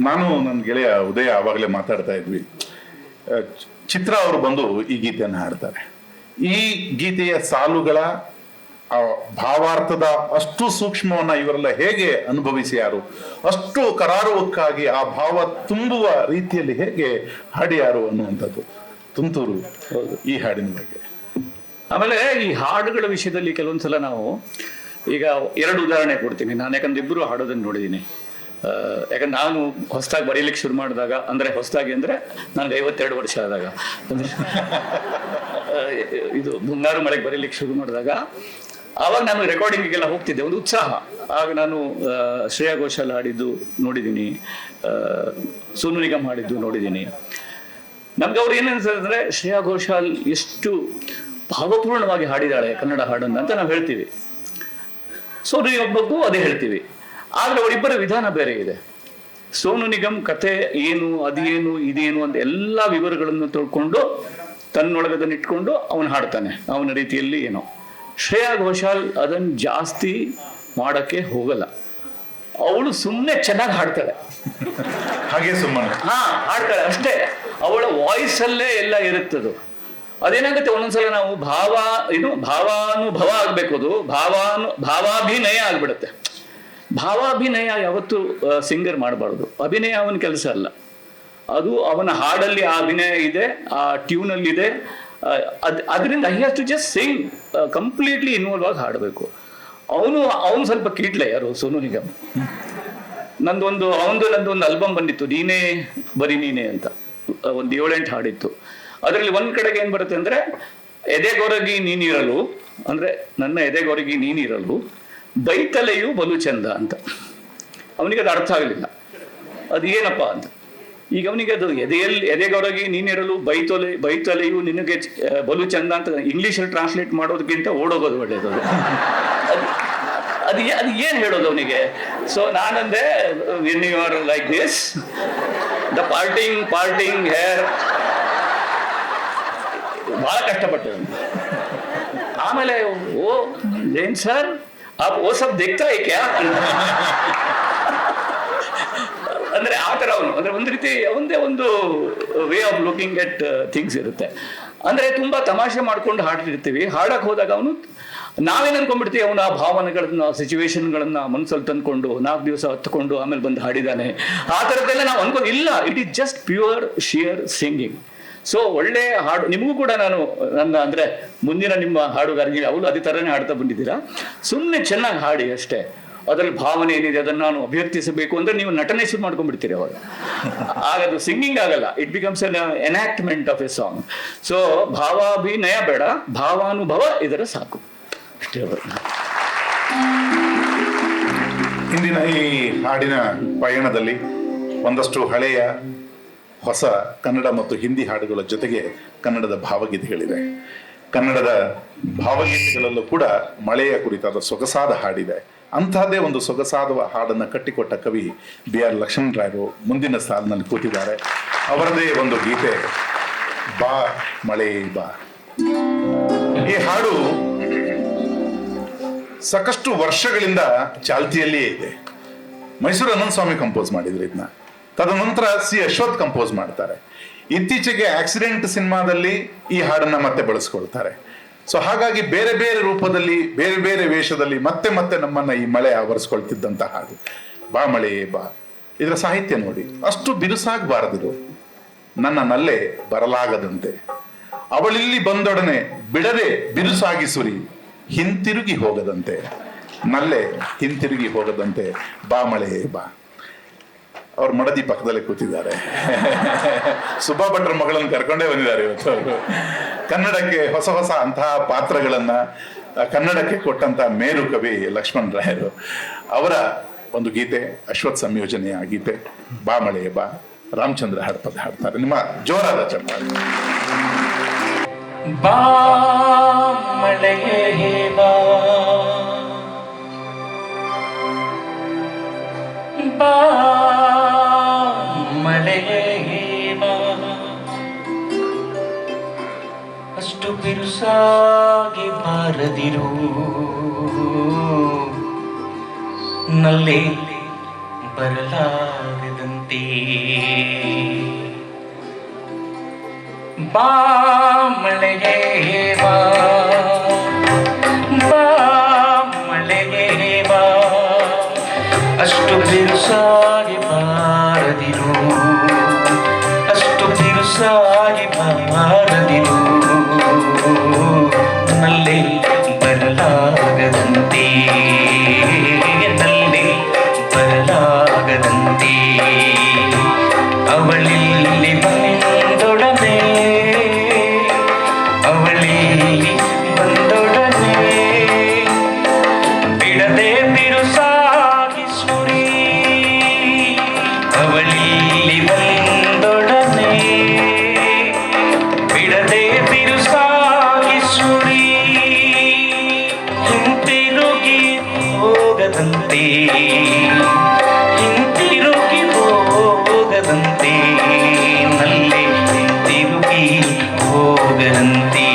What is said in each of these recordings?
ನಾನು ನನ್ನ ಗೆಳೆಯ ಉದಯ ಆವಾಗಲೇ ಮಾತಾಡ್ತಾ ಇದ್ವಿ. ಚಿತ್ರ ಅವರು ಬಂದು ಈ ಗೀತೆಯನ್ನು ಹಾಡ್ತಾರೆ. ಈ ಗೀತೆಯ ಸಾಲುಗಳ ಭಾವಾರ್ಥದ ಅಷ್ಟು ಸೂಕ್ಷ್ಮವನ್ನ ಇವರೆಲ್ಲ ಹೇಗೆ ಅನುಭವಿಸಿ ಯಾರು? ಅಷ್ಟು ಕರಾರುವಕ್ಕಾಗಿ ಆ ಭಾವ ತುಂಬುವ ರೀತಿಯಲ್ಲಿ ಹೇಗೆ ಹಾಡಿಯಾರು ಅನ್ನುವಂಥದ್ದು. ತುಂತುರು ಈ ಹಾಡಿನ ಬಗ್ಗೆ. ಆಮೇಲೆ ಈ ಹಾಡುಗಳ ವಿಷಯದಲ್ಲಿ ಕೆಲವೊಂದ್ಸಲ ನಾವು ಈಗ ಎರಡು ಉದಾಹರಣೆ ಕೊಡ್ತೀನಿ. ನಾನು ಯಾಕಂದ್ರೆ ಇಬ್ಬರು ಹಾಡೋದನ್ನು ನೋಡಿದ್ದೀನಿ. ಯಾಕಂದ್ರೆ ನಾನು ಹೊಸದಾಗಿ ಬರೀಲಿಕ್ಕೆ ಶುರು ಮಾಡಿದಾಗ, ಅಂದ್ರೆ ಹೊಸದಾಗಿ ಅಂದ್ರೆ ನನಗೆ ಐವತ್ತೆರಡು ವರ್ಷ ಆದಾಗ. ಅಂದ್ರೆ ಇದು ಮುಂಗಾರು ಮಳೆಗೆ ಬರೀಲಿಕ್ಕೆ ಶುರು ಮಾಡಿದಾಗ, ಆವಾಗ ನಾನು ರೆಕಾರ್ಡಿಂಗಿಗೆಲ್ಲ ಹೋಗ್ತಿದ್ದೆ, ಒಂದು ಉತ್ಸಾಹ. ಆಗ ನಾನು ಶ್ರೇಯಾ ಘೋಷಾಲ್ ಹಾಡಿದ್ದು ನೋಡಿದ್ದೀನಿ ಸೋನು ನಿಗಮ್ ಹಾಡಿದ್ದು ನೋಡಿದ್ದೀನಿ. ನಮ್ಗೆ ಅವ್ರು ಅನ್ಸುತ್ತೆ ಶ್ರೇಯಾ ಘೋಷಾಲ್ ಎಷ್ಟು ಭಾವಪೂರ್ಣವಾಗಿ ಹಾಡಿದಾಳೆ ಕನ್ನಡ ಹಾಡನ್ನು ಅಂತ ನಾವು ಹೇಳ್ತೀವಿ. ಸೋನು ನಿಗಮ್ ಅದೇ ಹೇಳ್ತೀವಿ. ಆದ್ರೆ ಅವರಿಬ್ಬರ ವಿಧಾನ ಬೇರೆ ಇದೆ. ಸೋನು ನಿಗಮ್ ಕತೆ ಏನು ಅದೇನು ಇದೇನು ಅಂತ ಎಲ್ಲ ವಿವರಗಳನ್ನು ತಿಳ್ಕೊಂಡು ತನ್ನೊಳಗದನ್ನ ಇಟ್ಕೊಂಡು ಅವನು ಹಾಡ್ತಾನೆ. ಅವನ ರೀತಿಯಲ್ಲಿ ಏನೋ. ಶ್ರೇಯಾ ಘೋಷಾಲ್ ಅದನ್ನು ಜಾಸ್ತಿ ಮಾಡಕ್ಕೆ ಹೋಗಲ್ಲ. ಅವಳು ಸುಮ್ಮನೆ ಚೆನ್ನಾಗಿ ಹಾಡ್ತಾಳೆ. ಹಾಗೆ ಸುಮ್ಮನೆ. ಹಾ ಹಾಡ್ತಾಳೆ ಅಷ್ಟೇ. ಅವಳ ವಾಯ್ಸ್ ಅಲ್ಲೇ ಎಲ್ಲ ಇರುತ್ತದು. ಅದೇನಾಗುತ್ತೆ ಒಂದೊಂದ್ಸಲ ನಾವು ಭಾವ ಏನು ಭಾವಾನುಭವ ಆಗ್ಬೇಕು ಅದು. ಭಾವಾನು ಭಾವಾಭಿನಯ ಆಗ್ಬಿಡುತ್ತೆ. ಭಾವಾಭಿನಯ ಯಾವತ್ತು ಸಿಂಗರ್ ಮಾಡಬಾರ್ದು. ಅಭಿನಯ ಅವನ ಕೆಲಸ ಅಲ್ಲ. ಅದು ಅವನ ಹಾಡಲ್ಲಿ ಆ ಅಭಿನಯ ಇದೆ, ಆ ಟ್ಯೂನಲ್ಲಿ ಇದೆ ಅದ್, ಅದರಿಂದ I has to just sing completely involve ಆಗಿ ಹಾಡಬೇಕು. ಅವನು ಅವನು ಸ್ವಲ್ಪ ಕೀಟ್ಲೆ ಯಾರು ಸೋನು ನಿಗಮ್. ನಂದೊಂದು ಅವನದು ನಂದೊಂದು ಆಲ್ಬಮ್ ಬಂದಿತ್ತು, ನೀನೇ ಬರೀ ನೀನೇ ಅಂತ. ಒಂದು ಏಳೆಂಟು ಹಾಡಿತ್ತು. ಅದರಲ್ಲಿ ಒಂದ್ ಕಡೆಗೆ ಏನ್ ಬರುತ್ತೆ ಅಂದ್ರೆ ಎದೆಗೊರಗಿ ನೀನಿರಲು, ಅಂದ್ರೆ ನನ್ನ ಎದೆಗೊರಗಿ ನೀನಿರಲು ಬೈತಲೆಯು ಬಲು ಚಂದ ಅಂತ. ಅವನಿಗೆ ಅದು ಅರ್ಥ ಆಗಲಿಲ್ಲ. ಅದು ಏನಪ್ಪ ಅಂತ. ಈಗ ಅವನಿಗೆ ಅದು ಎದೆಯಲ್ಲಿ, ಎದೆಗೊರಗಿ ನೀನಿರಲು ಬೈತೊಲೆ, ಬೈತಲೆಯು ನಿನಗೆ ಬಲು ಚಂದ ಅಂತ ಇಂಗ್ಲೀಷಲ್ಲಿ ಟ್ರಾನ್ಸ್ಲೇಟ್ ಮಾಡೋದಕ್ಕಿಂತ ಓಡೋಗೋದು ಒಳ್ಳೇದು ಅದು. ಅದು ಅದು ಏನು ಹೇಳೋದು ಅವನಿಗೆ? So ನಾನಂದೆ when you are like this the parting parting hair ಬಹಳ ಕಷ್ಟಪಟ್ಟೆ ಆಮೇಲೆ, ಓ, ಏನ್ ಸರ್ ಆಪ್ ಓ ಸಬ್ ಹೈ ಕ್ಯಾ ಅಂದ್ರೆ ಆ ಥರ ಅವನು ಅಂದ್ರೆ ಒಂದು ರೀತಿ ಒಂದೇ ಒಂದು way of looking at things ಇರುತ್ತೆ. ಅಂದ್ರೆ ತುಂಬಾ ತಮಾಷೆ ಮಾಡ್ಕೊಂಡು ಹಾಡ್ತಿರ್ತೀವಿ. ಹಾಡಕ್ ಹೋದಾಗ ಅವನು ನಾವೇನ್ ಅನ್ಕೊಂಡ್ಬಿಡ್ತೀವಿ? ಅವನು ಆ ಭಾವನೆಗಳನ್ನ ಸಿಚುವೇಶನ್ಗಳನ್ನ ಮನಸ್ಸಲ್ಲಿ ತಂದ್ಕೊಂಡು ನಾಲ್ಕು ದಿವಸ ಹತ್ಕೊಂಡು ಆಮೇಲೆ ಬಂದು ಹಾಡಿದಾನೆ. ಆ ಥರದ್ದೆಲ್ಲ ನಾವು ಅನ್ಕೊಂಡು ಇಲ್ಲ it is just pure sheer singing so ಒಳ್ಳೆ ಹಾಡು, ನಿಮಗೂ ಕೂಡ ನಾನು, ನನ್ನ ಅಂದ್ರೆ ಮುಂದಿನ ನಿಮ್ಮ ಹಾಡುಗಾರಿಗೆ ಅವಳು ಅದೇ ಥರನೇ ಹಾಡ್ತಾ ಬಂದಿದ್ದೀರಾ? ಸುಮ್ಮನೆ ಚೆನ್ನಾಗಿ ಹಾಡಿ ಅಷ್ಟೇ. ಅದರಲ್ಲಿ ಭಾವನೆ ಏನಿದೆ ಅದನ್ನು ನಾನು ಅಭಿವ್ಯಕ್ತಿಸಬೇಕು ಅಂದ್ರೆ ನೀವು ನಟನೆ ಶುರು ಮಾಡ್ಕೊಂಡ್ಬಿಡ್ತೀರಿ ಅವಾಗ. ಆಗ ಅದು ಸಿಂಗಿಂಗ್ ಆಗಲ್ಲ. It becomes an enactment of a song so ಭಾವಾಭಿನಯ ಬೇಡ, ಭಾವಾನುಭವ ಇದರ ಸಾಕು. ಅಷ್ಟೇ. ಇಂದಿನ ಈ ಹಾಡಿನ ಪಯಣದಲ್ಲಿ ಒಂದಷ್ಟು ಹಳೆಯ ಹೊಸ ಕನ್ನಡ ಮತ್ತು ಹಿಂದಿ ಹಾಡುಗಳ ಜೊತೆಗೆ ಕನ್ನಡದ ಭಾವಗೀತೆಗಳಿದೆ ಕನ್ನಡದ ಭಾವಗೀತೆಗಳಲ್ಲೂ ಕೂಡ ಮಳೆಯ ಕುರಿತಾದ ಸೊಗಸಾದ ಹಾಡಿದೆ. ಅಂತಹದ್ದೇ ಒಂದು ಸೊಗಸಾದ ಹಾಡನ್ನು ಕಟ್ಟಿಕೊಟ್ಟ ಕವಿ ಬಿ ಆರ್ ಲಕ್ಷ್ಮಣರಾಯರು ಮುಂದಿನ ಸಾಲಿನಲ್ಲಿ ಕೂತಿದ್ದಾರೆ. ಅವರದೇ ಒಂದು ಗೀತೆ, ಬಾ ಮಳೆ ಬಾ. ಈ ಹಾಡು ಸಾಕಷ್ಟು ವರ್ಷಗಳಿಂದ ಚಾಲ್ತಿಯಲ್ಲಿಯೇ ಇದೆ. ಮೈಸೂರು ಅನಂತ ಸ್ವಾಮಿ ಕಂಪೋಸ್ ಮಾಡಿದ್ರು ಇದನ್ನ ತದನಂತರ ಸಿ ಅಶ್ವಥ್ ಕಂಪೋಸ್ ಮಾಡ್ತಾರೆ. ಇತ್ತೀಚೆಗೆ ಆಕ್ಸಿಡೆಂಟ್ ಸಿನಿಮಾದಲ್ಲಿ ಈ ಹಾಡನ್ನ ಮತ್ತೆ ಬಳಸ್ಕೊಳ್ತಾರೆ. ಸೊ ಹಾಗಾಗಿ ಬೇರೆ ಬೇರೆ ರೂಪದಲ್ಲಿ, ಬೇರೆ ಬೇರೆ ವೇಷದಲ್ಲಿ ಮತ್ತೆ ಮತ್ತೆ ನಮ್ಮನ್ನ ಈ ಮಳೆ ಆವರಿಸ್ಕೊಳ್ತಿದ್ದಂತ ಹಾಡು. ಬಾ ಮಳೆ, ಬಾ. ಇದರ ಸಾಹಿತ್ಯ ನೋಡಿ. ಅಷ್ಟು ಬಿರುಸಾಗಬಾರದಿರು ನನ್ನ ನಲ್ಲೆ ಬರಲಾಗದಂತೆ. ಅವಳಿಲ್ಲಿ ಬಂದೊಡನೆ ಬಿಡದೆ ಬಿರುಸಾಗಿ ಸುರಿ, ಹಿಂತಿರುಗಿ ಹೋಗದಂತೆ. ನಲ್ಲೆ ಹಿಂತಿರುಗಿ ಹೋಗದಂತೆ. ಬಾ ಮಳೆ, ಬಾ. ಅವ್ರ ಮಡದಿ ಪಕ್ಕದಲ್ಲೇ ಕೂತಿದ್ದಾರೆ. ಸುಬ್ಬಾ ಭಟ್ರ ಮಗಳನ್ನು ಕರ್ಕೊಂಡೇ ಬಂದಿದ್ದಾರೆ ಇವತ್ತು ಅವರು. ಕನ್ನಡಕ್ಕೆ ಹೊಸ ಹೊಸ ಅಂತಹ ಪಾತ್ರಗಳನ್ನ ಕನ್ನಡಕ್ಕೆ ಕೊಟ್ಟಂತ ಮೇರು ಕವಿ ಲಕ್ಷ್ಮಣ್ ರಾಯರು. ಅವರ ಒಂದು ಗೀತೆ ಅಶ್ವತ್ ಸಂಯೋಜನೆಯ ಗೀತೆ, ಬಾ ಮಳೆಯ ಬಾ, ರಾಮಚಂದ್ರ ಹಡಪದ ಹಾಡ್ತಾರೆ. ನಿಮ್ಮ ಜೋರಾದ ಚಪ್ಪಾಳೆ ಬಾ. ಬಾ ಬಿರುಸಾಗಿ ಬಾರದಿರು. ನಲ್ಲಿ ಬರಲಾಗದಂತೆ. ಬಾ ಮಳೆಗೆ ಬಾ. ಬಾ ಬಾ. ಅಷ್ಟು ಬಿರುಸಾಗಿ ಬಾರದಿರು. ಅಷ್ಟು ಬಿರುಸಾಗಿ ಬಾರದಿರು. ভোগন্তি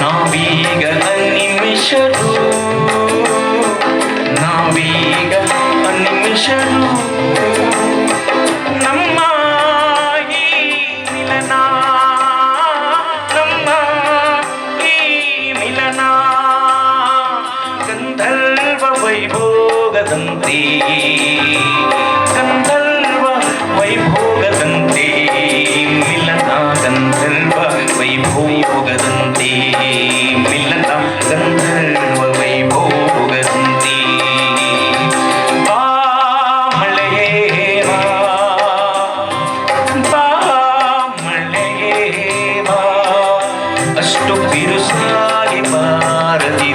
ನಾವೀಗ ಅನಿಮಿಷರು ನಾವೀಗ ಅನಿಮಿಷರು ನಮ್ಮ ಈ ಮಿಲನ ನಮ್ಮ ಈ ಮಿಲನ ಗಂಧರ್ವ ವೈಭೋಗದಂತೆ कृष्णाय मारति